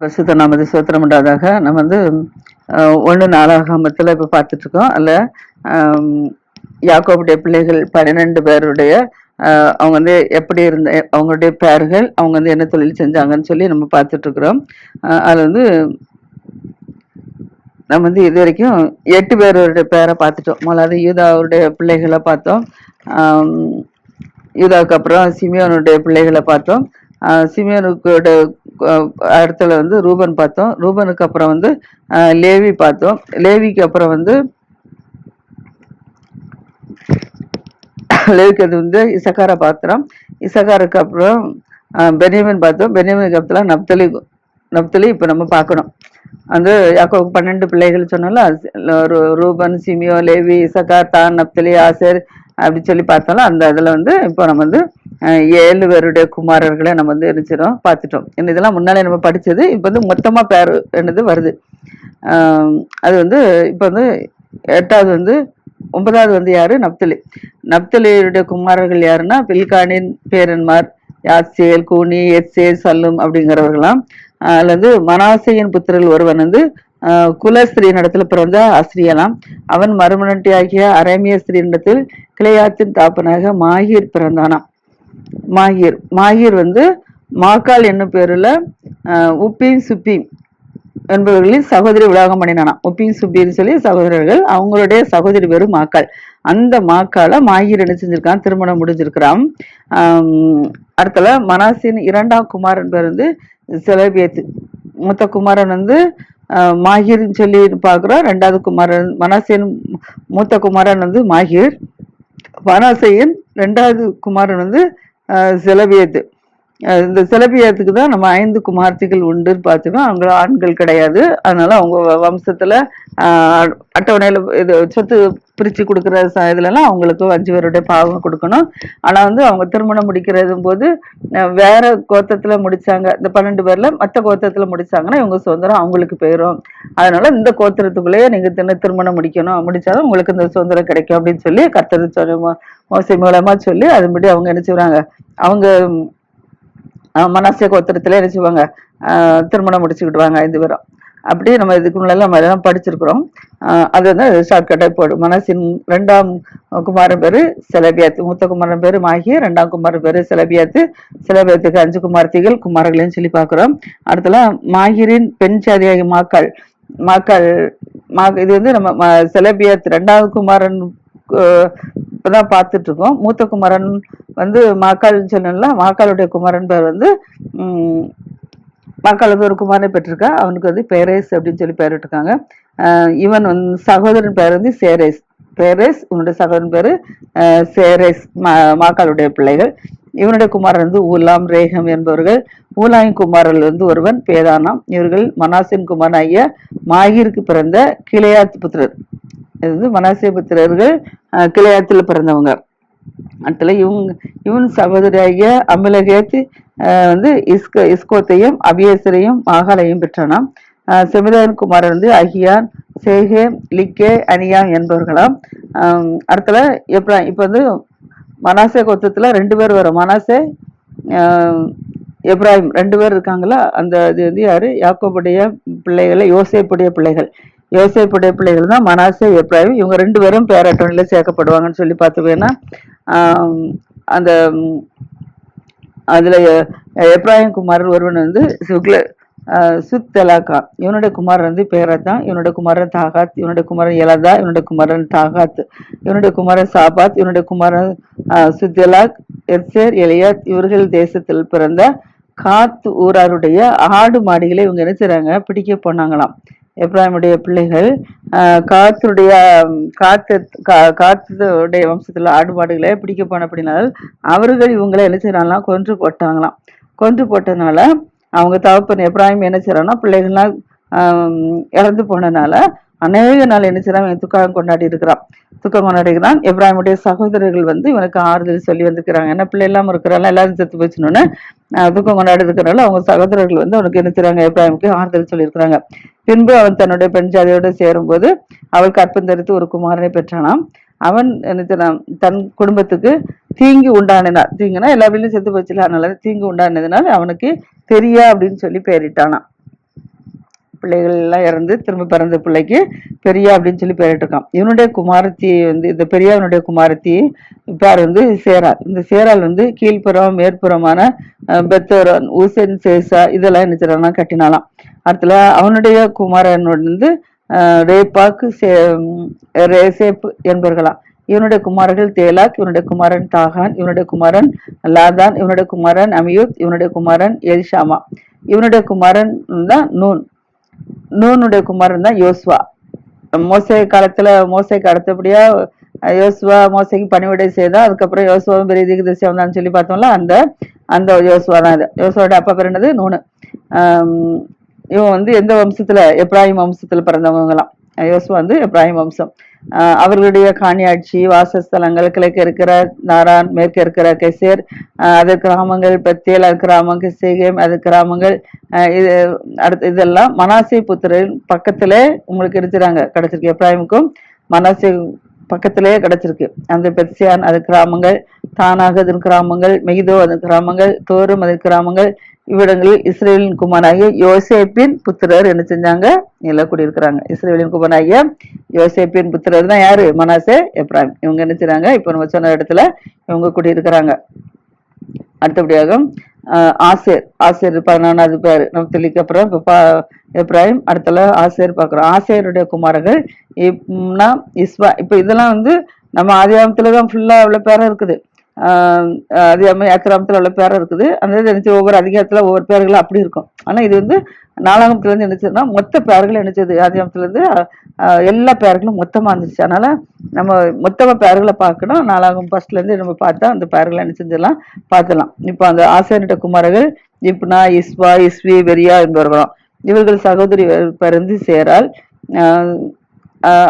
பரிசுத்த நாமதி சோத்திரம் உண்டாதாக நம்ம வந்து ஒன்று நாலாகாமத்தில் இப்போ பார்த்துட்டு இருக்கோம் அதில் யாக்கோபுடைய பிள்ளைகள் பன்னிரெண்டு பேருடைய அவங்க வந்து எப்படி இருந்த அவங்களுடைய பேர்கள் அவங்க வந்து என்ன தொழில் செஞ்சாங்கன்னு சொல்லி நம்ம பார்த்துட்ருக்குறோம். அதில் வந்து நம்ம வந்து இது வரைக்கும் எட்டு பேருடைய பேரை பார்த்துட்டோம். முதலாவது யூதாவுடைய பிள்ளைகளை பார்த்தோம். யூதாவுக்கு அப்புறம் சிமியோனுடைய பிள்ளைகளை பார்த்தோம். ஆஹ் சிமியோனுக்கோட இடத்துல வந்து ரூபன் பார்த்தோம். ரூபனுக்கு அப்புறம் வந்து லேவி பார்த்தோம். லேவிக்கு அப்புறம் வந்து லேவிக்கு அது வந்து இசக்கார பாத்திரம். இசக்காருக்கு அப்புறம் பெனியமின் பார்த்தோம். பெனியமின் அப்புறம் நப்தலி நப்தலி இப்போ நம்ம பார்க்கணும். வந்து யாக்கோவுக்கு பன்னெண்டு பிள்ளைகள் சொன்னால ரூபன் சிமியோ லேவி இசக்கார் தான் நப்தலி ஆசர் அப்படி சொல்லி பார்த்தாலும் அந்த இதில் வந்து இப்போ நம்ம வந்து ஏழு பேருடைய குமாரர்களை நம்ம வந்து நினைச்சிடும் பார்த்துட்டோம். என்ன இதெல்லாம் முன்னாலே நம்ம படித்தது இப்போ வந்து மொத்தமாக பேர் என்னது வருது. அது வந்து இப்போ வந்து எட்டாவது வந்து ஒன்பதாவது வந்து யாரு? நப்தலி. நப்தலியுடைய குமாரர்கள் யாருன்னா பில்கானின் பேரன்மார் யாசேல் கூனி எத்சேல் சல்லும் அப்படிங்கிறவர்களாம் அதில் வந்து மனாசையின் புத்திரர்கள் ஒருவன் வந்து ஆஹ் பிறந்த அஸ்ரியலாம் அவன் மறுமணட்டி ஆகிய அரேமிய ஸ்திரீனிடத்தில் கிளையாத்தின் தாப்பனாக மாஹீர் பிறந்தானாம். மாஹீர் மாஹீர் வந்து மாக்கால் என்னும் பேரில் உப்பீம் சுப்பீம் என்பவர்களின் சகோதரி விலாகம் பண்ணினானாம். உப்பீம் சுப்பின்னு சொல்லி சகோதரர்கள் அவங்களுடைய சகோதரி பேரு மாக்கால். அந்த மாக்கால மாஹீர் என்ன செஞ்சிருக்கான்? திருமணம் முடிஞ்சிருக்கிறான். அடுத்தல மனாசின் இரண்டாம் குமாரன் பேர் வந்து செலபியத்து மூத்த குமாரன் வந்து மாஹிர்னு சொல்லி பார்க்குறோம். ரெண்டாவது குமாரன் மனாசேன் மூத்த குமாரன் வந்து மாஹிர். மனாசையின் ரெண்டாவது குமாரன் வந்து செலவியது இந்த சிலப்பியத்துக்கு தான் நம்ம ஐந்து குமார்த்திகள் உண்டுன்னு பார்த்துக்கோம் அவங்க ஆண்கள் கிடையாது. அதனால அவங்க வம்சத்தில் வம்சத்துல அட்டவணையில இது சொத்து பிரிச்சு கொடுக்குற ச இதுலலாம் அவங்களுக்கு அஞ்சு பேருடைய பாவம் கொடுக்கணும். ஆனா வந்து அவங்க திருமணம் முடிக்கிறது போது வேற கோத்தத்துல முடிச்சாங்க. இந்த பன்னெண்டு பேர்ல மற்ற கோத்தத்தில் முடிச்சாங்கன்னா இவங்க சுதந்திரம் அவங்களுக்கு போயிடும் அதனால இந்த கோத்திரத்துக்குள்ளேயே நீங்க தின திருமணம் முடிக்கணும். முடிச்சாதான் உங்களுக்கு இந்த சுதந்திரம் கிடைக்கும் அப்படின்னு சொல்லி கர்த்தர் சொல்லி மோசை மூலமா சொல்லி அதுபடி அவங்க என்ன செய்வாங்க அவங்க மனசே கோத்திரத்துல என்ன செய்வாங்க? திருமணம் முடிச்சுக்கிடுவாங்க இது வரும் அப்படி நம்ம இதுக்கு முன்னால நம்ம எல்லாம் படிச்சிருக்கிறோம். அது வந்து ஷார்ட்கட்டாக போடும் மனசின் ரெண்டாம் குமாரன் பேரு செலபியாத்து மூத்த குமாரன் பேரு மாகிய ரெண்டாம் குமாரன் பேரு செலபியாத்து செலபியாத்துக்கு அஞ்சு குமார்த்திகள் குமாரர்களையும் சொல்லி பார்க்குறோம். அடுத்தல மாகிரின் பெண் சாதியாகி மாக்கள். மாக்கள் மா இது வந்து நம்ம ம- செலபியாத் ரெண்டாவது குமாரன் இப்போதான் பார்த்துட்டு இருக்கோம் மூத்த குமாரன் வந்து மாக்காள் சொன்னல மாக்காளுடைய குமாரன் பேர் வந்து மாக்கால் மாக்காள் வந்து ஒரு குமாரனை பெற்றிருக்கா. அவனுக்கு வந்து பேரேஸ் அப்படின்னு சொல்லி பேரிட்டிருக்காங்க. இவன் வந்து சகோதரன் பேர் வந்து சேரேஸ். பேரேஸ் இவனுடைய சகோதரன் பேர் சேரேஸ் மா மாக்காளுடைய பிள்ளைகள். இவனுடைய குமாரன் வந்து ஊலாம் ரேகம் என்பவர்கள். ஊலாயின் குமாரில் வந்து ஒருவன் பேதானாம் இவர்கள் மனாசின் குமாரன் ஐயா மாகிருக்கு பிறந்த கிளையாத் புத்திரர் இது வந்து மனாசிய புத்திரர்கள் பிறந்தவங்க. அடுத்தல இவங்க இவன் சகோதரியாகிய அமிலகேத்து வந்து இஸ்க இஸ்கோத்தையும் அபியேசரையும் மாகாலையும் பெற்றானாம். ஆஹ் செமிதாயன் குமாரன் வந்து அகியான் சேகே லிக்கே அனியாம் என்பவர்களாம். ஆஹ் அடுத்தல இப்போ வந்து மனாசே கொத்தத்தில் ரெண்டு பேர் வரும். மனாசே ஆஹ் எப்ராஹிம் ரெண்டு பேர் இருக்காங்களா? அந்த இது வந்து யாரு? யாக்கோபுடைய பிள்ளைகளை யோசேப்புடைய பிள்ளைகள். யோசேப்புடைய பிள்ளைகள் தான் மனாசே எப்ராஹிம் இவங்க ரெண்டு பேரும் பேரட்டோனில சேர்க்கப்படுவாங்கன்னு சொல்லி பார்த்துவேன்னா அந்த அதில் அதுல குமாரன் எப்ராஹிம் ஒருவன் வந்து சுக்ல ஆஹ் சுத் இவனுடைய குமாரன் வந்து பேரத்தான் இவனுடைய குமாரன் தாகாத் இவனுடைய குமாரன் எலதா இவனுடைய குமாரன் தாகாத் இவனுடைய குமாரன் சாபாத் இவனுடைய குமாரன் சுத்தலாக் சுத்தெலாக் எர்சேர் எலியாத் இவர்கள் தேசத்தில் பிறந்த காத் ஊராருடைய ஆடு மாடுகளை இவங்க என்ன செய்கிறாங்க பிடிக்க போனாங்களாம். எப்ராஹிமுடைய பிள்ளைகள் காத்துடைய காத்து கா- காத்துடைய வம்சத்தில் ஆடுபாடுகளை பிடிக்க போன அப்படினால் அவர்கள் இவங்களை என்ன செய்யறாங்களாம் கொன்று போட்டாங்களாம். கொன்று போட்டதுனால அவங்க தகப்பன் எப்ராஹிம் என்ன செய்யறாங்கன்னா பிள்ளைகள்லாம் இறந்து போனதுனால அநேக நாள் என்ன செய்யறான் துக்கம் கொண்டாடி இருக்கிறான். துக்கம் கொண்டாடிக்கிறான் எப்ராஹிமுடைய சகோதரர்கள் வந்து இவனுக்கு ஆறுதல் சொல்லி வந்திருக்கிறாங்க. என்ன பிள்ளை இல்லாமல் இருக்கிறாங்க எல்லாரும் செத்து போச்சுன்னு துக்கம் கொண்டாடி இருக்கிறனால அவங்க சகோதரர்கள் வந்து அவனுக்கு என்ன செய்யறாங்க எப்ராஹிமுக்கு ஆறுதல் சொல்லியிருக்கிறாங்க. பின்பு அவன் தன்னுடைய பெண் ஜாதியோடு சேரும்போது அவள் கற்பந்தரித்து ஒரு குமாரனை பெற்றானாம். அவன் என்ன தன் குடும்பத்துக்கு தீங்கு உண்டானினான் தீங்குனா எல்லா வீட்லையும் செத்து போச்சுல அதனால தீங்கு உண்டானதுனால அவனுக்கு தெரியா அப்படின்னு சொல்லி பெயரிட்டானாம் பிள்ளைகள் எல்லாம் இறந்து திரும்ப பிறந்த பிள்ளைக்கு பெரியா அப்படின்னு சொல்லி பேரிட்டிருக்கான் இவனுடைய குமாரத்தி வந்து இந்த பெரியாவினுடைய குமாரத்தி பேர் வந்து? சேரால் இந்த சேரால் வந்து கீழ்ப்புறம் மேற்புறமான பெத்தோரன் ஊசன் சேசா இதெல்லாம் என்ன செய்றான்னா கட்டினாலாம் அடுத்துல அவனுடைய குமாரனோட வந்து ரேப்பாக்கு சே உம், ரேசேப் என்பவர்களாம் இவனுடைய குமாரர்கள் தேலாக் இவனுடைய குமாரன் தாகான் இவனுடைய குமாரன் லாதான் இவனுடைய குமாரன் அமியூத் இவனுடைய குமாரன் எல்ஷாமா. இவனுடைய குமாரன் தான் நூன். நூனுடைய குமாரன் தான் யோசுவா. மோசை காலத்துல மோசைக்கு அடுத்தபடியா யோசுவா மோசைக்கு பணிவிடை செய்தா அதுக்கப்புறம் யோசுவாவும் பெரிய திசை வந்தான்னு சொல்லி பார்த்தோம்ல அந்த அந்த யோசுவா தான் இது யோசுவோட அப்பா பேர் என்னது? நூனு. இவன் வந்து எந்த வம்சத்துல? எப்ராஹிம் வம்சத்துல பிறந்தவங்கலாம் யோசுவா வந்து எப்ராஹிம் வம்சம். அவர்களுடைய காணியாட்சி வாசஸ்தலங்கள் கிழக்கு இருக்கிற நாரான் மேற்கு இருக்கிற கெசேர் அது கிராமங்கள் பெத்தேல் அது கிராமம் கிசேகம் அது கிராமங்கள் இது அடுத்து இதெல்லாம் மனாசி புத்திரன் பக்கத்துல உங்களுக்கு இருக்கிறாங்க கிடைச்சிருக்கு. எப்ராஹிமுக்கும் மனாசி பக்கத்திலேயே கிடைச்சிருக்கு. அந்த பெத்சியான் அது கிராமங்கள் தானாக அதன் கிராமங்கள் மெகிதோ அது கிராமங்கள் தோறும் அது கிராமங்கள் இவ்விடங்களில் இஸ்ரேலின் குமாராகிய யோசேப்பின் புத்திரர் என்ன செஞ்சாங்க? நில குடியிருக்கிறாங்க. இஸ்ரேலின் குமாராகிய யோசேப்பின் புத்திரர் தான் யாரு? மனாசே எப்ராஹிம். இவங்க என்ன செய்றாங்க? இப்போ நம்ம சொன்ன இடத்துல இவங்க குடியிருக்கிறாங்க. அடுத்தபடியாக ஆசேர். ஆசேர் பதினொன்றாவது பேர். நப்தலிக்கு அப்புறம் இப்போ எப்ராஹிம் அடுத்தல ஆசேர் பார்க்குறோம். ஆசேருடைய குமாரர்கள் இப்னா இஸ்வா இப்போ இதெல்லாம் வந்து நம்ம ஆதியாமத்தில் தான் ஃபுல்லாக அவ்வளோ பேரம் இருக்குது. அது நம்ம அக்கிராமத்தில் உள்ள பேரம் இருக்குது. அந்த நினைச்சு ஒவ்வொரு அதிகாரத்தில் ஒவ்வொரு பேர்களும் அப்படி இருக்கும். ஆனால் இது வந்து நாலாகமத்துல இருந்து மொத்த பேர்கள் நினைச்சது ஆதிகாமத்துலேருந்து எல்லா பேர்களும் மொத்தமாக இருந்துச்சு. அதனால் நம்ம மொத்தமாக பேர்களை பார்க்கணும். நாலாகம் ஃபஸ்ட்லேருந்து நம்ம பார்த்தா அந்த பேர்களை என்ன செஞ்சிடலாம்? பார்த்துலாம் இப்போ அந்த ஆசிரியர்கிட்ட குமாரர்கள் இப்னா இஸ்வா இஸ்வி வெரியா என்பவர்களும் இவர்கள் சகோதரி பிறந்து சேரால்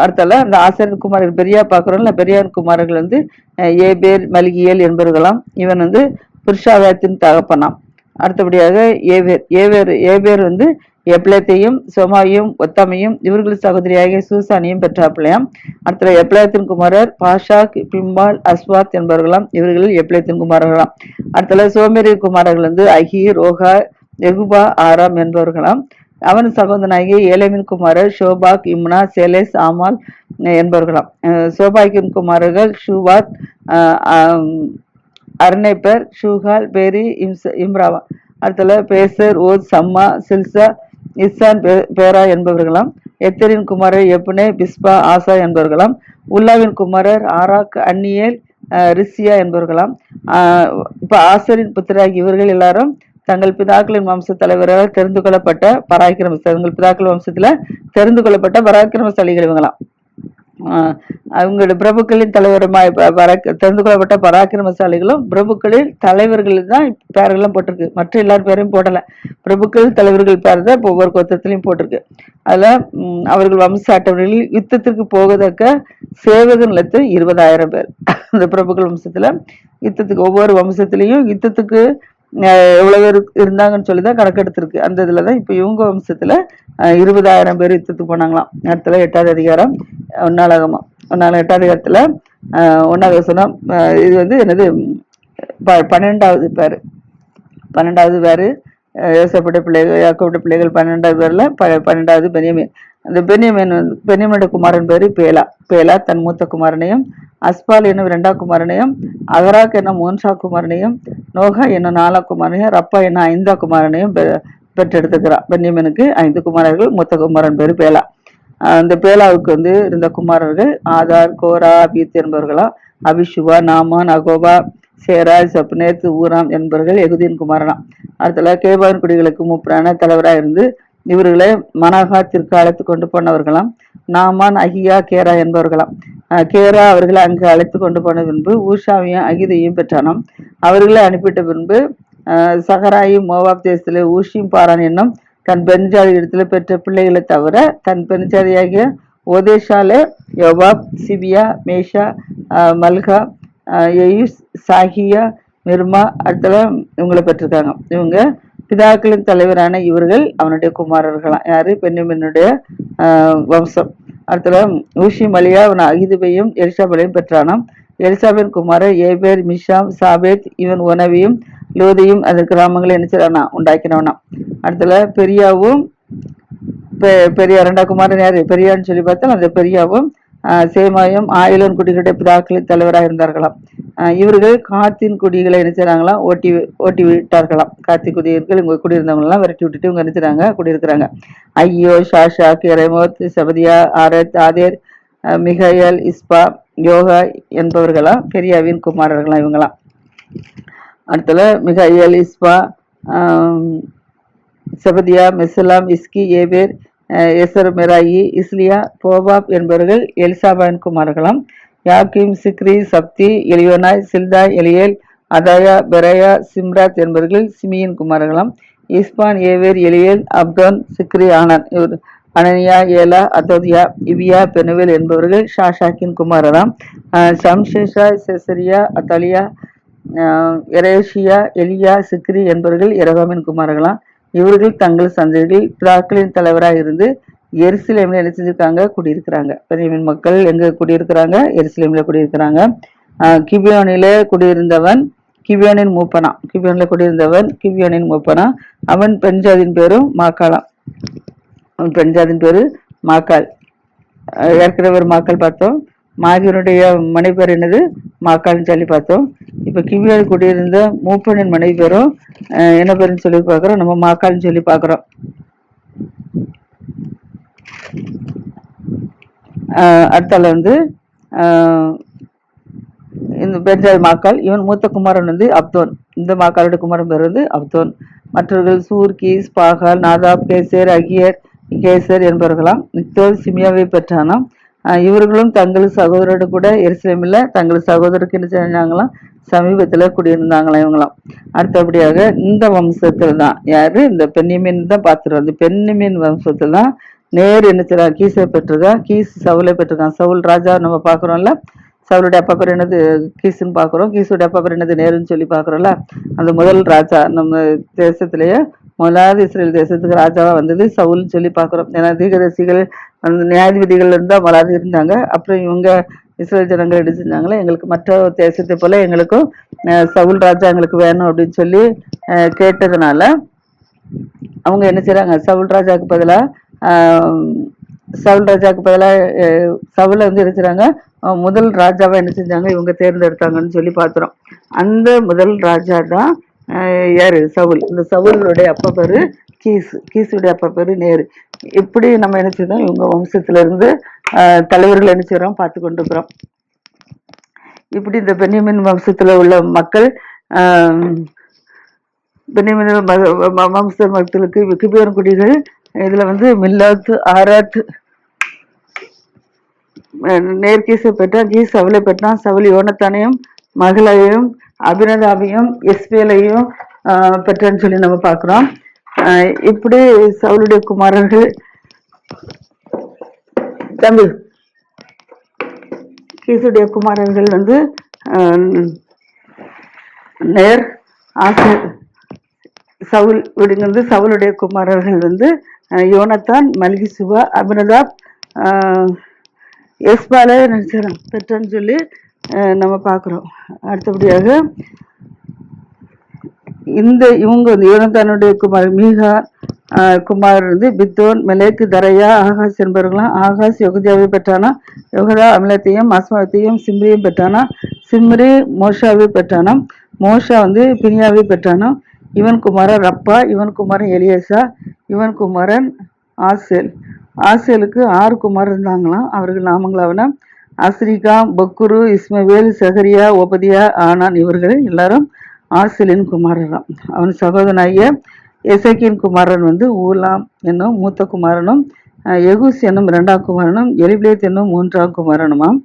அடுத்தால அந்த ஆசிரியர் குமாரர்கள் பெரியா பார்க்குறோம்ல பெரியார் குமாரர்கள் வந்து ஏபேர் மல்கியல் என்பவர்களாம். இவன் வந்து புருஷாவத்தின் தகப்பனாம். அடுத்தபடியாக ஏவேர் ஏவேர் ஏபேர் வந்து எப்ளத்தையும் சோமாயும் ஒத்தாமையும் இவர்கள் சகோதரியாகிய சூசானியும் பெற்றாப்பிள்ளையாம். அடுத்த எப்ளத்தின் குமாரர் பாஷாக் பிம்பால் அஸ்வாத் என்பவர்களாம். இவர்களில் எப்ளத்தின் குமாரர்களாம். அடுத்தல சோமேரி குமாரர்கள் வந்து அகி ரோஹா எகுபா ஆராம் என்பவர்களாம். அவன் சகோதரனாகிய ஏலேமின் குமாரர் ஷோபாக் இம்னா செலேஸ் ஆமால் என்பவர்களாம். அஹ் சோபாக்கின் குமாரர்கள் ஷூபாத் அர்னைப்பர் ஷூஹால் பேரி இம்ச இம்ராவா. அடுத்தல பேசர் ஓத் சம்மா சில்சா இஸ்ஸான் பே- பேரா என்பவர்களாம். எத்தரின் குமாரர் எப்னே பிஸ்பா ஆசா என்பவர்களாம். உல்லாவின் குமாரர் ஆராக் அன்னியேல் ரிஷியா ரிசியா என்பவர்களாம். இப்போ ஆசரின் புத்திராகி இவர்கள் எல்லாரும் தங்கள் பிதாக்களின் வம்ச தலைவராக தெரிந்து கொள்ளப்பட்ட பராக்கிரம தங்கள் பிதாக்கள் வம்சத்துல தெரிந்து கொள்ளப்பட்ட பராக்கிரமசாலிகள் இவங்களாம். ஆஹ் அவங்களுடைய பிரபுக்களின் தலைவருமாய் தெரிந்து கொள்ளப்பட்ட பராக்கிரமசாலிகளும் பிரபுக்களின் தலைவர்கள் தான் பேரெல்லாம் போட்டிருக்கு. மற்ற எல்லார் பேரையும் போடல. பிரபுக்கள் தலைவர்கள் பேர் தான் இப்போ ஒவ்வொரு கொத்தத்திலையும் போட்டிருக்கு. அதுல அவர்கள் வம்ச அட்டவணையில் யுத்தத்துக்கு போகத்தக்க சேவக நிலத்து இருபதாயிரம் பேர். அந்த பிரபுக்கள் வம்சத்துல யுத்தத்துக்கு ஒவ்வொரு வம்சத்திலையும் யுத்தத்துக்கு எவ்வளோ பேர் இருந்தாங்கன்னு சொல்லி தான் கணக்கெடுத்திருக்கு. அந்த இதில் தான் இப்போ இவங்க வம்சத்தில் இருபதாயிரம் பேர் யுத்தத்துக்கு போனாங்களாம். இடத்துல எட்டாவது அதிகாரம் ஒன்னாலகமா ஒன்னால எட்டாவது அதிகாரத்தில் ஒன்றாவது வசனம் இது வந்து என்னது ப- பன்னெண்டாவது பேர். பன்னெண்டாவது பேர் ஏசப்பட்ட பிள்ளைகள் யாக்கோபுடைய பிள்ளைகள் பன்னெண்டாவது பேரில் ப பன்னெண்டாவது பெனியமேன். அந்த பெனியமேன் வந்து பெனியமோட குமாரன் பேர் பேலா. பேலா தன் மூத்த குமாரனையும் அஸ்பால் என்னும் ரெண்டா குமாரனையும் அகராக் என்னும் மூன்றாம் குமாரனையும் நோகா என்னும் நாலாம் குமாரனையும் ரப்பா என்னும் ஐந்தாம் குமாரனையும் பெ- பெற்றெடுத்துக்கிறான் பென்யமீனுக்கு ஐந்து குமாரர்கள் மொத்த குமாரன் பேர் பேலா. அந்த பேலாவுக்கு வந்து இருந்த குமாரர்கள் ஆதார் கோரா அபீத் என்பவர்களாம் அபிஷுவா நாமான் அகோபா சேராஜ் சப்னேத் ஊராம் என்பவர்கள் எகுதியின் குமாரனா. அடுத்தல கேபான் குடிகளுக்கு மூப்பரான தலைவராக இருந்து இவர்களை மனகாத்திற்கு அழைத்து கொண்டு போனவர்களாம். நாமான் அகியா கேரா என்பவர்களாம். கேரா அவர்களை அங்கு அழைத்து கொண்டு போன பின்பு ஊஷாவையும் அகிதையும் பெற்றானாம். அவர்களை அனுப்பிட்ட பின்பு சஹராயும் சகராயும் மோவாப் தேசத்தில் ஊஷியும் பாரான் என்னும் தன் பெண்ஜாதி இடத்துல பெற்ற பிள்ளைகளை தவிர தன் பெண்ஜாதியாகிய ஓதேஷாலே யோபாப் சிபியா மேஷா மல்கா எயூஸ் சாஹியா சாகியா மிர்மா அடுத்தல இவங்களை பெற்றிருக்காங்க. இவங்க பிதாக்களின் தலைவரான இவர்கள் அவனுடைய குமாரர்களாம். யாரு? பெண்ணினுடைய வம்சம். அடுத்தல ஊஷி மலியா அவன் அகிதுபையும் எலிசாபலையும் பெற்றானாம். எலிசாபின் குமாரர் ஏபேர் மிஷாம் சாபேத் இவன் உணவியும் லோதியும் அந்த கிராமங்களை என்ன செய்றானா? உண்டாக்கினவனாம். அடுத்தல பெரியாவும் பெ- பெரிய ரெண்டா குமாரன் யாரு? பெரியான்னு சொல்லி பார்த்தா அந்த பெரியாவும் சேமாயும் ஆயிலன் குடிகளுடைய பிதாக்களின் தலைவராக இருந்தார்களாம். இவர்கள் காத்தின் குடிகளை நினைச்சாங்களாம் ஓட்டி ஓட்டி விட்டார்களாம். காத்தி குடியர்கள் இவங்க குடியிருந்தவங்களாம் விரட்டி விட்டுட்டு இவங்க நினைச்சாங்க குடியிருக்கிறாங்க. ஐயோ ஷாஷா கிரமோத் சபதியா ஆரத் ஆதேர் மிகையல் இஸ்பா யோகா என்பவர்களாம் பெரியாவின் குமாரர்களாம் இவங்களாம். அடுத்தது மிகையல் இஸ்பா செபதியா மெசுலாம் இஸ்கி ஏபேர் எசர் மெராயி இஸ்லியா போபாப் என்பவர்கள் எலிசாபாவின் குமாரர்களாம். யாக்கிம் சிக்ரி சப்தி எலியோனாய் சில்தாய் எலியேல் அதாயா பெராயா சிம்ராத் என்பவர்கள் சிமியின் குமாரர்களாம். இஸ்பான் ஏவேர் எலியேல் அப்தோன் சிக்ரி ஆனான். இவர் அனனியா ஏலா அதோதியா இவியா பெனுவேல் என்பவர்கள் ஷாஷாக்கின் குமாரராம். அஹ், சம்ஷேஷா செசரியா அத்தாலியா எரேஷியா எலியா சிக்ரி என்பவர்கள் இரகாமின் குமாரர்களாம். இவர்கள் தங்கள் சந்ததிகள் பிதாக்களின் தலைவராக இருந்து எருசலேம்ல என்ன செஞ்சிருக்காங்க? குடியிருக்கிறாங்க. பெரியமின் மக்கள் எங்க குடியிருக்கிறாங்க? எருசலேம்ல குடியிருக்கிறாங்க. ஆஹ் குடியிருந்தவன் கிபியோனின் மூப்பனா. கிபியோனில குடியிருந்தவன் கிபியோனின் மூப்பனா. அவன் பெண்ஜாதின் பேரும் மாக்காளாம் அவன் பெண்ஜாதின் பேரு மாக்கால் ஏற்கனவே ஒரு மாக்காள் பார்த்தோம். மாகியனுடைய மனைவி பேர் என்னது? மாக்காள்னு சொல்லி பார்த்தோம். இப்போ கிவியால் குடியிருந்த மூப்பனின் மனைவி பேரும் என்ன பேருன்னு சொல்லி பார்க்குறோம்? நம்ம மாக்கால்னு சொல்லி பார்க்குறோம். அடுத்தால வந்து இந்த பெஞ்சாய் மாக்கள் இவன் மூத்த குமாரன் வந்து அப்தோன். இந்த மாக்காளுடைய குமாரன் பேர் வந்து அப்தோன். மற்றவர்கள் சூர் கீஸ் பாகால் நாதாப் கேசர் அகியர் கேசர் என்பவர்களாம். நித்தோல் சிமியாவை பெற்றானாம். இவர்களும் தங்கள் சகோதரோடு கூட எருசலேமில் தங்கள் சகோதரருக்கு என்ன செஞ்சாங்களாம்? சமீபத்தில் குடியிருந்தாங்களாம் இவங்களாம். அடுத்தபடியாக இந்த வம்சத்தில் தான் யார்? இந்த பெண்ணிமீன் தான் பார்த்துருவோம் இந்த பெண்ணிமீன் வம்சத்தில் தான் நேர் என்ன செய்றான் கீசை பெற்றிருக்கான் கீஸ் சவுலை பெற்றிருக்கான் சவுல் ராஜா நம்ம பார்க்குறோம்ல சவுளுடைய அப்பா பேர் என்னது? கீசுன்னு பார்க்குறோம். கீசுடைய அப்பா பேர் என்னது? நேருன்னு சொல்லி பார்க்குறோம்ல அந்த முதல் ராஜா நம்ம தேசத்திலேயே முதலாவது இஸ்ரேல் தேசத்துக்கு ராஜாவாக வந்தது சவுல்னு சொல்லி பார்க்குறோம். ஏன்னா தீர்க்கதரிசிகள் அந்த நியாயாதிபதிகள் இருந்தால் முதலாவது இருந்தாங்க. அப்புறம் இவங்க இஸ்ரேல் ஜனங்கள் என்ன செஞ்சாங்களே எங்களுக்கு மற்ற தேசத்தை போல் எங்களுக்கும் சவுல் ராஜா எங்களுக்கு வேணும் அப்படின்னு சொல்லி கேட்டதுனால அவங்க என்ன செய்கிறாங்க சவுல் ராஜாவுக்கு பதிலாக சவுல் ராஜாவுக்கு பதிலாக சவுலை வந்து என்ன முதல் ராஜாவை என்ன செஞ்சாங்க? இவங்க தேர்ந்தெடுத்தாங்கன்னு சொல்லி பார்த்துறோம் அந்த முதல் ராஜா தான் ஆஹ், யாரு? சவுல். இந்த சவுலுடைய அப்பா பேரு கீஸ் கீஸுடைய அப்பா பேரு நேரு. இப்படி நம்ம என்ன செய்யறோம் இவங்க வம்சத்துல இருந்து தலைவர்கள் என்ன செய்கிறோம் பார்த்து கொண்டிருக்கிறோம். இப்படி இந்த பென்யமின் வம்சத்துல உள்ள மக்கள் ஆஹ், பென்யமின் வம்ச மக்களுக்கு கிபியோன் குடிகள் இதுல வந்து மில்லாத் ஆராத் அஹ், நேர்கீசை பெற்றான் கீஸ் சவுலை பெற்றான் சவுல் யோனத்தானையும் மகளையும் அபினதாவையும் எஸ்பேலையும் பெற்றன்னு பெற்றான்னு சொல்லி நம்ம பார்க்குறோம். இப்படி சவுளுடைய குமாரர்கள் தம்பி கீசுடைய குமாரர்கள் வந்து நேர் ஆசை சவுல் இப்படிங்கிறது சவுலுடைய குமாரர்கள் வந்து யோனத்தான் யோனத்தான் மல்கிசுவா அபினதாப் எஸ்பால நினைச்சிடலாம் பெற்றன்னு சொல்லி நம்ம பார்க்குறோம். அடுத்தபடியாக இந்த இவங்க வந்து யோனத்தானுடைய குமார் மீகா குமார் வந்து பித்தோன் மெலேக்கு தரையா ஆகாஷ் என்பவர்களாம் ஆகாஷ் யோகதியாவை பெற்றானா? யோகதா அமிலத்தையும் அஸ்மாவத்தையும் சிம்ரியும் பெற்றானா? சிம்ரி மோஷாவை பெற்றானாம் மோஷா வந்து பினியாவை பெற்றானாம் இவன் குமாரன் ரப்பா இவன் குமாரன் எலியசா இவன் குமாரன் ஆசேல். ஆசேலுக்கு ஆறு குமார் இருந்தாங்களாம். அவர்கள் நாமங்களாவன அஸ்ரிகா பக்குரு இஸ்மவேல் சஹரியா ஒபதியா ஆனான் இவர்கள் எல்லாரும் ஆசேலின் குமாரராம். அவன் சகோதரனாகிய எசக்கின் குமாரன் வந்து ஊலாம் என்னும் மூத்த குமாரனும் எகுஸ் என்னும் இரண்டாம் குமாரனும் எலிபிலேத் என்னும் மூன்றாம் குமாரனுமாம்.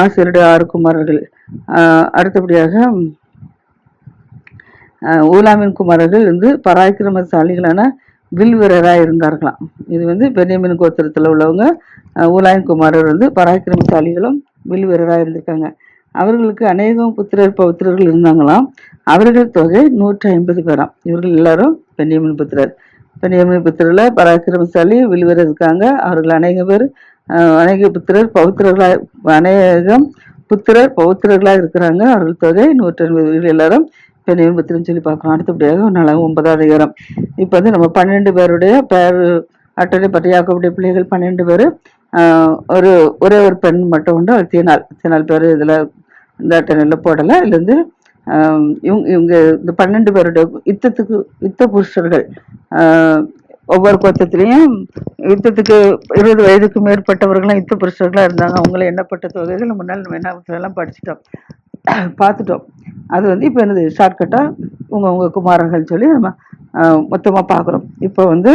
ஆசிரியருடைய ஆறு குமாரர்கள். அடுத்தபடியாக ஊலாமின் குமாரர்கள் வந்து பராக்கிரமசாலிகளான வில் வீரராக இருந்தார்களாம். இது வந்து பெரியமின் கோத்திரத்தில் உள்ளவங்க அஹ் குமாரர் வந்து பராக்கிரமசாலிகளும் வில் வீரராக இருந்திருக்காங்க. அவர்களுக்கு அநேகம் புத்திரர் பௌத்திரர்கள் இருந்தாங்களாம். அவர்கள் தொகை நூற்றி ஐம்பது பேராம். இவர்கள் எல்லாரும் பெண்ணியமின் புத்திரர். பெண்ணியமின் புத்திரில் பராக்கிரமசாலி வில்வீரர் இருக்காங்க. அவர்கள் அநேக பேர் அநேக புத்திரர் பௌத்திரர்களாக அநேகம் புத்திரர் பௌத்திரர்களாக இருக்கிறாங்க. அவர்கள் தொகை நூற்றி ஐம்பது. எல்லாரும் பெண்ணையும் புத்திரன்னு சொல்லி பார்க்குறோம். அடுத்தபடியாக நாளாக ஒன்பதாவது அதிகாரம். இப்போ வந்து நம்ம பன்னெண்டு பேருடைய பேர் அட்டனை பற்றி பிள்ளைகள் பன்னெண்டு பேர் ஒரு ஒரே ஒரு பெண் மட்டும் உண்டு. அது தீனால். தீனால் பேர் இதில் இந்த அட்டனையில் போடலை. இதுலேருந்து இவங்க இவங்க இந்த பன்னெண்டு பேருடைய யுத்தத்துக்கு யுத்த புருஷர்கள் ஒவ்வொரு கோத்தத்திலையும் யுத்தத்துக்கு இருபது வயதுக்கு மேற்பட்டவர்களும் யுத்த புருஷர்களாக இருந்தாங்க. அவங்கள எண்ணப்பட்ட தொகைகள் முன்னால் நம்ம என்ன எல்லாம் படிச்சிட்டோம். பார்த்துட்டோம். அது வந்து இப்போ என்னது ஷார்ட்கட்டாக உங்கள் உங்கள் குமாரர்கள் சொல்லி நம்ம மொத்தமாக பார்க்குறோம். இப்போ வந்து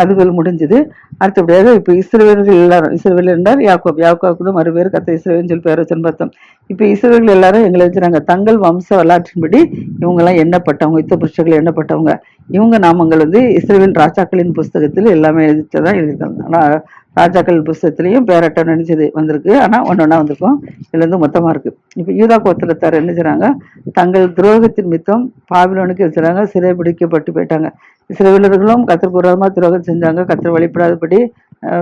அதுகள் முடிஞ்சது. அடுத்தபடியாக இப்போ இஸ்ரேலர்கள் எல்லாரும் இஸ்ரேல் என்றால் யாக்கோப் யாக்கோக்கு மறு பேர் கத்த இஸ்ரேல்னு சொல்லி பேர் வச்சுன்னு பார்த்தோம் இப்போ இஸ்ரேலர்கள் எல்லாரும் எங்களை வச்சுறாங்க தங்கள் வம்ச வரலாற்றின்படி இவங்கெல்லாம் எண்ணப்பட்டவங்க யுத்த புருஷர்கள் எண்ணப்பட்டவங்க. இவங்க நாமங்கள் வந்து இஸ்ரேல் ராஜாக்களின் புஸ்தகத்தில் எல்லாமே எழுதிட்டதான் எழுதியிருக்காங்க. ஆனால் ராஜாக்கள் புஸ்தகத்துலேயும் பேரட்டம் நினைச்சது வந்திருக்கு. ஆனால் ஒன்று ஒன்றா வந்திருக்கும். இதுலேருந்து மொத்தமாக இருக்குது இப்போ யூதா கோத்திரத்தார் என்ன செய்கிறாங்க தங்கள் துரோகத்தின் மித்தம் பாபிலோனுக்கு வச்சுறாங்க சிறை பிடிக்கப்பட்டு போயிட்டாங்க. சில வீரர்களும் விரோதமாக துரோகம் செஞ்சாங்க. கத்திர வழிபடாதபடி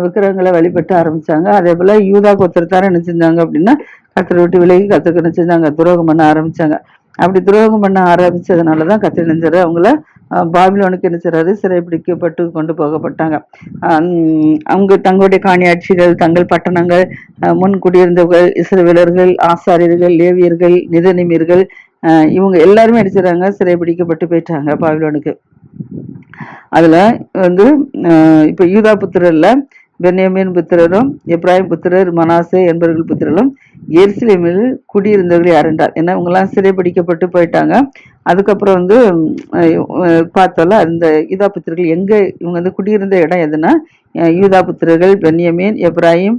விக்கிரகங்களை வழிபட்டு ஆரம்பித்தாங்க அதே போல் யூதா கோத்திரத்தார் என்ன செஞ்சாங்க அப்படின்னா கத்திர விட்டு விலகி கத்திரக்கு என்ன செஞ்சாங்க? துரோகம் பண்ண ஆரம்பித்தாங்க அப்படி துரோகம் பண்ண ஆரம்பித்ததுனால தான் கத்திர அவங்கள பாபிலோனுக்கு என்ன செய்றாரு சிறை பிடிக்கப்பட்டு கொண்டு போகப்பட்டாங்க. அவங்க தங்களுடைய காணியாட்சிகள் தங்கள் பட்டணங்கள் அஹ் முன் குடியிருந்தவர்கள் இஸ்ரவேலர்கள் ஆசாரியர்கள் லேவியர்கள் நிதனிமியர்கள் அஹ் இவங்க எல்லாருமே அடிச்சிடறாங்க சிறை பிடிக்கப்பட்டு போயிட்டாங்க பாபிலோனுக்கு. அதுல வந்து அஹ் யூதா புத்திரர்ல பென்யாமின் புத்திரரும் எப்ராஹிம் புத்திரர் மனாசே என்பவர்கள் புத்திரரும் எருசலேமில் குடியிருந்தவர்கள் யாரென்றால் ஏன்னா இவங்கெல்லாம் சிறைபிடிக்கப்பட்டு போயிட்டாங்க. அதுக்கப்புறம் வந்து அஹ் பார்த்தோம்ல அந்த யூதா புத்திரர்கள் எங்கே இவங்க வந்து குடியிருந்த இடம் எதுனா யூதா புத்திரர்கள் பென்யமீன் எப்ராஹிம்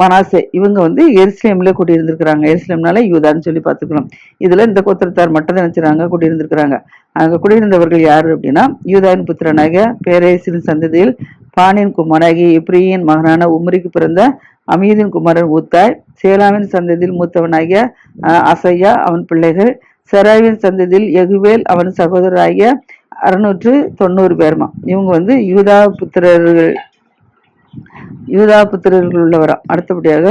மனாசே இவங்க வந்து எருசலேமில் குடியிருந்திருக்கிறாங்க. எருசலேம்னால யூதான்னு சொல்லி பார்த்துக்கணும் இதில் இந்த கோத்திரத்தார் மட்டும் தான் நினைச்சுறாங்க குடியிருந்திருக்கிறாங்க. அங்கே குடியிருந்தவர்கள் யார் அப்படின்னா யூதாவின் புத்திரனாக பேரேசின் சந்ததியில் பானின் குமாராகி இப்ரியின் மகனான உம்ரிக்கு பிறந்த அமீதின் குமாரன் ஊத்தாய். சேலாவின் சந்ததியில் மூத்தவனாகிய அசையா அவன் பிள்ளைகள். செராவின் சந்ததியில் எகுவேல் அவன் சகோதரராகிய அறுநூற்று தொண்ணூறு பேர்மா. இவங்க வந்து யூதா புத்திரர்கள் யூதா புத்திரர்கள் உள்ளவரா. அடுத்தபடியாக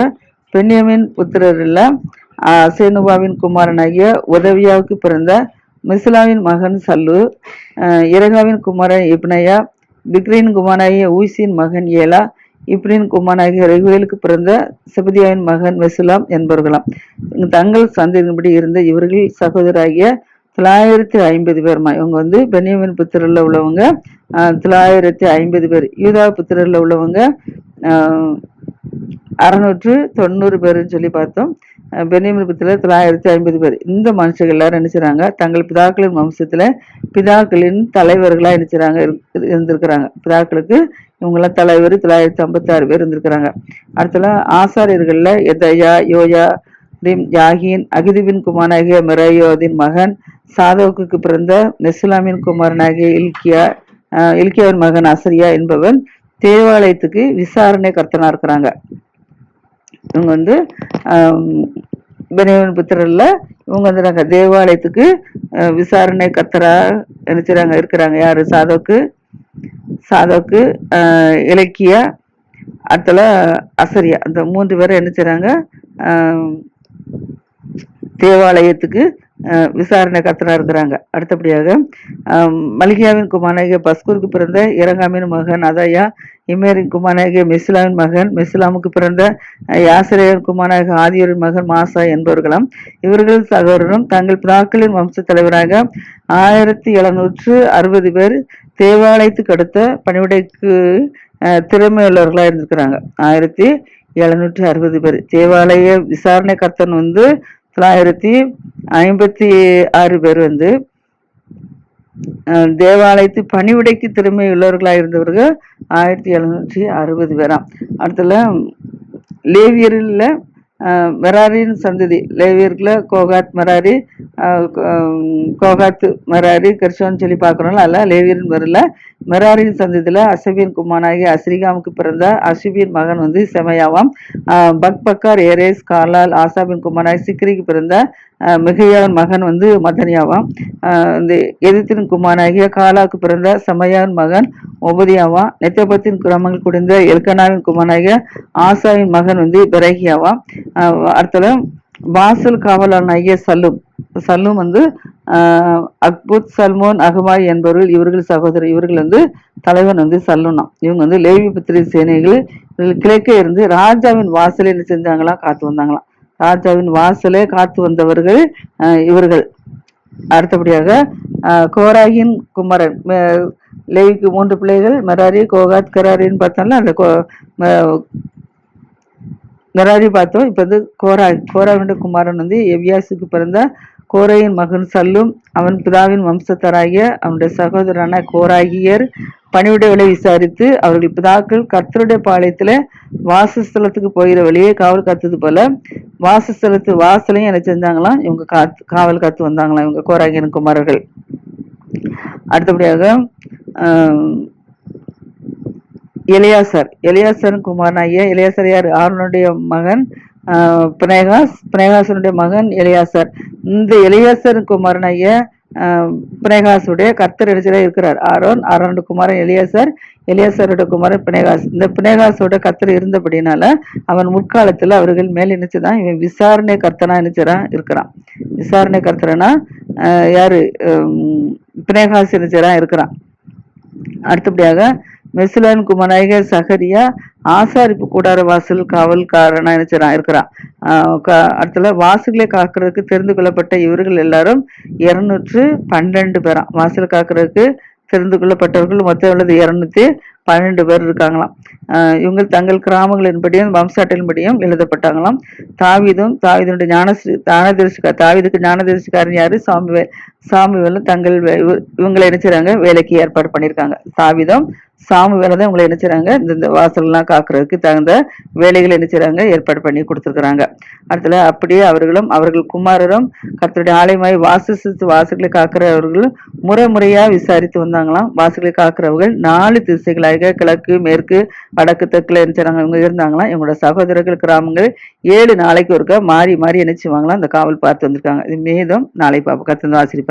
பென்யமின் புத்திரரில் சேனுபாவின் குமாரனாகிய உதவியாவுக்கு பிறந்த மிஸ்லாவின் மகன் சல்லு இரகாவின் குமாரன் இப்னயா பிக்ரின் குமாராகிய ஊசியின் மகன் ஏலா இப்ரின் குமாராகிய ரெகுவேலுக்கு பிறந்த செபதியாவின் மகன் வெசுலாம் என்பவர்களாம். தங்கள் சந்ததியின்படி இருந்த இவர்கள் சகோதராகிய தொள்ளாயிரத்தி ஐம்பது பேர்மா இவங்க வந்து பென்யமின் புத்திரில் உள்ளவங்க தொள்ளாயிரத்தி ஐம்பது பேர். யூதா புத்திரில் உள்ளவங்க அறநூற்று அறுநூற்று தொண்ணூறு பேருன்னு சொல்லி பார்த்தோம். அஹ் தொள்ளாயிரத்தி ஐம்பது பேர். இந்த மனுஷர்கள் எல்லாரும் நினைச்சாங்க தங்கள் பிதாக்களின் வம்சத்தில் பிதாக்களின் தலைவர்களாக நினைச்சாங்க இருந்திருக்கிறாங்க. பிதாக்களுக்கு இவங்கெல்லாம் தலைவர் தொள்ளாயிரத்தி ஐம்பத்தாறு பேர் இருந்திருக்கிறாங்க. அடுத்தலாம் ஆசாரியர்களில் எதையா யோயா ரிம் யாகின் அகிதுவின் குமாரனாகிய மிரயோதின் மகன் சாதோக்கு பிறந்த நெசுலாமின் குமாரனாகிய இல்கியா இல்கியாவின் மகன் அசரியா என்பவன் தேவாலயத்துக்கு விசாரணை கர்த்தனாக இருக்கிறாங்க. இவங்க வந்து பெனியவன் புத்திரர்ல இவங்க வந்துடுறாங்க தேவாலயத்துக்கு விசாரணை கத்தரா நினைச்சுறாங்க இருக்கிறாங்க. யாரு? சாதோக்கு. சாதோக்கு இலக்கியா அடுத்தல அசரியா. அந்த மூன்று பேரும் என்ன செய்றாங்க? தேவாலயத்துக்கு விசாரணை கத்தனா இருக்கிறாங்க. அடுத்தபடியாக ஆம், மல்கியாவின் குமாரனாகிய பஸ்கூருக்கு பிறந்த இரங்காமின் மகன் அதயா இமேரின் குமாரனாகிய மெசுலாவின் மகன் மிஸ்லாமுக்கு பிறந்த அஹ், யாசரேயன் குமாரனாகிய ஆதியோரின் மகன் மாசா என்பவர்களாம் இவர்கள் சகோதரரும் தங்கள் பிதாக்களின் வம்ச தலைவராக ஆயிரத்தி எழுநூற்று அறுபது பேர் தேவாலயத்துக்கு அடுத்த பணிவிடைக்கு திறமையுள்ளவர்களாக இருந்திருக்கிறாங்க. ஆயிரத்தி எழுநூற்றி அறுபது பேர். தேவாலய விசாரணை கர்த்தன் வந்து தொள்ளாயிரத்தி ஐம்பத்தி ஆறு பேர் வந்து தேவாலயத்து பணிவிடைக்கு திறமை உள்ளவர்களாக இருந்தவர்கள் ஆயிரத்தி எழுநூற்றி அறுபது பேராம் அடுத்தல லேவியரில் மெராரின் சந்ததி. லேவியர்ல கோகாத் மெராரி கோகாத் மெராரி கர்ஷோன்னு சொல்லி பார்க்குறோம்ல அல்ல லேவியர்னு வரல. மெராரின் சந்ததியில் அசபியின் குமானாகி அஸ்ரிகாமுக்கு பிறந்த அசுபியின் மகன் வந்து செமையாவாம். பக் பக்கார் ஏரேஸ் காலால் ஆசாபின் குமாராய் சிக்ரிக்கு பிறந்த மிகையான் மகன் வந்து மதனியாவான் இந்த எதிர்த்தின் குமாராகிய காலாவுக்கு பிறந்த சமையாவின் மகன் ஒபதியாவாம். நெத்தபத்தின் கிராமங்கள் குடிந்த எல்கனாவின் குமாராகிய ஆசாவின் மகன் வந்து பெரகியாவாம். அடுத்தல அடுத்தது வாசல் காவலானாகிய சல்லும். சல்லும் வந்து அக்புத் சல்மோன் அகமாய் என்பவர்கள் இவர்கள் சகோதரர். இவர்கள் வந்து தலைவன் வந்து சல்லுனா இவங்க வந்து லேவி புத்திரி சேனைகள் கிழக்கே இருந்து ராஜாவின் வாசலை என்ன செஞ்சாங்களாம் காத்து வந்தாங்களாம் ராஜாவின் வாசலே காத்து வந்தவர்கள் இவர்கள். அடுத்தபடியாக ஆஹ் கோராகின் குமரன். லேவிக்கு மூன்று பிள்ளைகள் மெராரி கோகாத் கராரின்னு பார்த்தோம்ல அந்த கோ- மெராரி பார்த்தோம். இப்போ வந்து கோரா கோராவினுடைய குமாரன் வந்து எவ்யாசுக்கு பிறந்த கோரையின் மகன் சல்லும் அவன் பிதாவின் வம்சத்தராகிய அவனுடைய சகோதரனான கோராகியர் பணிவிடைகளை விசாரித்து அவர்கள் பிதாக்கள் கர்த்தருடைய பாளையத்தில் வாசஸ்தலத்துக்கு போகிற வழியே காவல் காத்தது போல வாசஸ்தலத்து வாசலையும் என்ன செஞ்சாங்களாம். இவங்க காத்து காவல் காத்து வந்தாங்களாம் இவங்க கோராகியன் குமாரர்கள். அடுத்தபடியாக இளையாசர் இளையாசரன் குமாரன் குமாரனாகிய இளையாசர் யார்? ஆரோனுடைய மகன் பினேகாஸ் பினேகாசனுடைய மகன் எலியாசர். இந்த எலியாசர் குமாரன் ஆஹ், பினேகாசுடைய கர்த்தர் இடத்துல இருக்கிறார். ஆரோன் ஆரோனுடைய குமாரன் எலியாசர் எலியாசருடைய குமாரன் பினேகாஸ். இந்த பினேகாசோட கர்த்தர் இருந்தபடினால அவன் முற்காலத்துல அவர்கள் மேல் நினைச்சுதான் இவன் விசாரணை கர்த்தனா நினைச்சறான் இருக்கிறான். விசாரணை கர்த்தரனா யாரு? பினேகாஸ் நினைச்சரா இருக்கிறான். அடுத்தபடியாக மெசுலான் குமநாயக சகரியா ஆசாரிப்பு கூடார வாசல் காவல்காரனா நினைச்சறான் இருக்கிறான். அடுத்தல வாசல்களை காக்கிறதுக்கு தெரிந்து கொள்ளப்பட்ட இவர்கள் எல்லாரும் இருநூற்று பன்னெண்டு பேராம் வாசல் காக்கிறதுக்கு தெரிந்து கொள்ளப்பட்டவர்கள் மொத்தம் உள்ளது இருநூத்தி பன்னெண்டு பேர் இருக்காங்களாம். இவங்க தங்கள் கிராமங்களின்படியும் வம்சாட்டின்படியும் எழுதப்பட்டாங்களாம். தாவிதும் தாவிதனுடைய ஞானஸ்ரீ ஞானதரிசிக்கா தாவிதுக்கு ஞானதரிசிக்காரன் யாரு? சாமுவேல் சாமுவேலும் தங்கள் இவங்களை நினைச்சாங்க வேலைக்கு ஏற்பாடு பண்ணியிருக்காங்க. தாவீதும் சாமுவேல தான் இவங்களை நினைச்சாங்க இந்த இந்த வாசல்லாம் காக்குறதுக்கு தகுந்த வேலைகளை நினைச்சாங்க ஏற்பாடு பண்ணி கொடுத்துருக்குறாங்க. அடுத்தல அப்படியே அவர்களும் அவர்கள் குமாரரும் கர்த்தருடைய ஆலயமாய் வாசித்து வாசல்களை காக்கிறவர்களும் முறை முறையா விசாரித்து வந்தாங்களாம். வாசல்களை காக்கிறவர்கள் நாலு திசைகளாக கிழக்கு மேற்கு வடக்கு தெற்குல நினைச்சாங்க இவங்க இருந்தாங்களாம். இவங்களோட சகோதரர்கள் கிராமங்கள் ஏழு நாளைக்கு ஒருக்க மாறி மாறி நினைச்சுவாங்களாம் அந்த காவல் பார்த்து வந்திருக்காங்க. இது மேதம் நாளை பாப்போம் கத்தந்து ஆசிரியர்